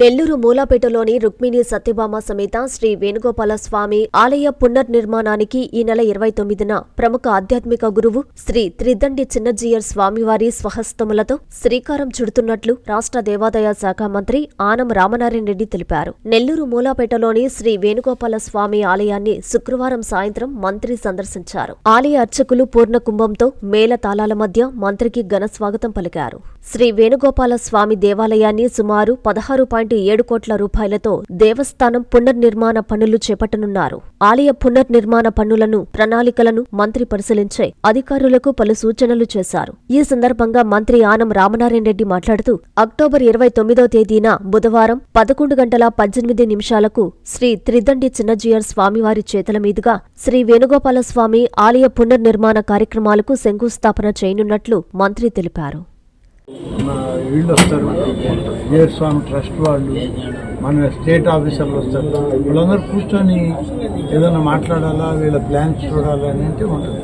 నెల్లూరు మూలాపేటలోని రుక్మిణి సత్యభామ సమేత శ్రీ వేణుగోపాల స్వామి ఆలయ పునర్నిర్మాణానికి ఈ నెల ఇరవై తొమ్మిదిన ప్రముఖ ఆధ్యాత్మిక గురువు శ్రీ త్రిదండి చిన్నజీయర్ స్వామివారి స్వహస్తములతో శ్రీకారం చుడుతున్నట్లు రాష్ట్ర దేవాదాయ శాఖ మంత్రి ఆనం రామనారాయణ రెడ్డి తెలిపారు. నెల్లూరు మూలాపేటలోని శ్రీ వేణుగోపాల స్వామి ఆలయాన్ని శుక్రవారం సాయంత్రం మంత్రి సందర్శించారు. ఆలయ అర్చకులు పూర్ణ కుంభంతో మేళ తాళాల మధ్య మంత్రికి ఘన స్వాగతం పలికారు. శ్రీ వేణుగోపాల స్వామి దేవాలయాన్ని సుమారు పదహారు పాయింట్ ఏడు కోట్ల రూపాయలతో దేవస్థానం పునర్నిర్మాణ పనులు చేపట్టనున్నారు. ఆలయ పునర్నిర్మాణ పనులను ప్రణాళికలను మంత్రి పరిశీలించే అధికారులకు పలు సూచనలు చేశారు. ఈ సందర్భంగా మంత్రి ఆనం రామనారాయణ రెడ్డి మాట్లాడుతూ అక్టోబర్ ఇరవై తొమ్మిదో తేదీన బుధవారం పదకొండు గంటల పద్దెనిమిది నిమిషాలకు శ్రీ త్రిదండి చిన్నజీయర్ స్వామివారి చేతుల మీదుగా శ్రీ వేణుగోపాలస్వామి ఆలయ పునర్నిర్మాణ కార్యక్రమాలకు శంకుస్థాపన చేయనున్నట్లు మంత్రి తెలిపారు. వీళ్ళు వస్తారు. విజయ స్వామి ట్రస్ట్ వాళ్ళు మన స్టేట్ ఆఫీసర్లు వస్తారు. వీళ్ళందరూ కూర్చొని ఏదైనా మాట్లాడాలా వీళ్ళ ప్లాన్స్ చూడాలా అని అంటే ఉంటుంది.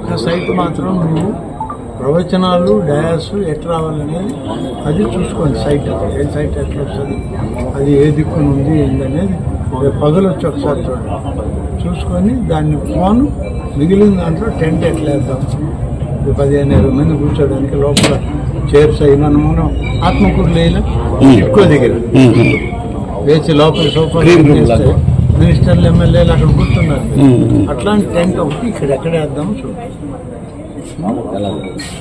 ఒక సైట్ మాత్రం నువ్వు ప్రవచనాలు డయాస్ ఎట్లా రావాలనేది అది చూసుకోండి సైట్. ఏ సైట్ ఎట్లా వస్తుంది అది ఏ దిక్కున ఉంది ఏందనేది పగలు వచ్చి ఒకసారి చూడండి. చూసుకొని దాన్ని ఫోన్ మిగిలిన దాంట్లో టెంట్ ఎట్లా వేద్దాం. పదిహేను ఇరవై మంది కూర్చోడానికి లోపల చైర్స్ అయి మనం ఆత్మకూరు లేని ఎక్కువ దగ్గర వేసి లోపల సోఫా మినిస్టర్లు ఎమ్మెల్యేలు అక్కడ కూర్చున్నారు. అట్లాంటి టెంట్ ఒకటి ఇక్కడ ఎక్కడ వేద్దాం చూడండి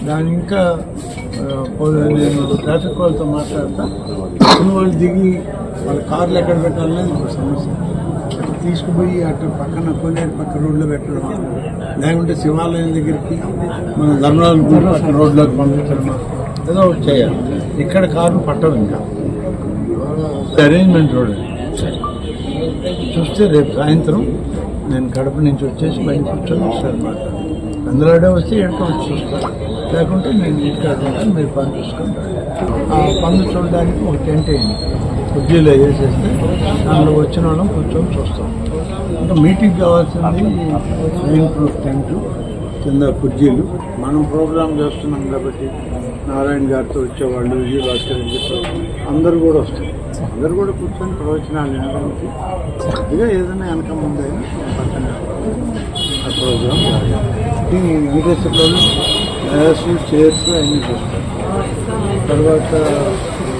దాని ఇంకా నేను ట్రాఫిక్ వాళ్ళతో మాట్లాడతా. వాళ్ళు దిగి వాళ్ళ కార్లు ఎక్కడ పెట్టాలనేది ఒక సమస్య. తీసుకుపోయి అటు పక్కన కొనేరు పక్క రోడ్లో పెట్టడం. లేకుంటే శివాలయం దగ్గరికి మన ధర్మరాజు గుడి పక్కన రోడ్లోకి పంపించడం. ఏదో ఒకటి చేయాలి. ఇక్కడ కారు పట్టదు ఇంకా. అరేంజ్మెంట్ రోడ్ చూస్తే రేపు సాయంత్రం నేను కడప నుంచి వచ్చేసి బయట కూర్చొని వస్తాను మాట్లాడు అందులోనే వస్తే ఎక్కడ వచ్చి చూస్తాను. లేకుంటే నేను ఇక్కడ మీరు పని చూసుకుంటాను ఆ పనులు చూడడానికి ఒక టెంట్ వేయండి. కుర్జీలో వేసేస్తే దాంట్లో వచ్చిన వాళ్ళం కూర్చొని చూస్తాం. ఇంకా మీటింగ్ కావాల్సింది రెయిన్ ప్రూఫ్ టెంట్ కింద కుర్చీలు. మనం ప్రోగ్రామ్ చేస్తున్నాం కాబట్టి నారాయణ గారితో వచ్చేవాళ్ళు విజయ భాస్కర్ అని చెప్పి కూడా వస్తారు. అందరూ కూడా కూర్చొని ప్రవచనాలు వినడానికి. కొద్దిగా ఏదైనా వెనక ముందైనా పక్కన ఆ ప్రోగ్రామ్ జరగాలి. ఈ వెంకటేశ్వర చైర్స్ అన్నీ చూస్తారు. తర్వాత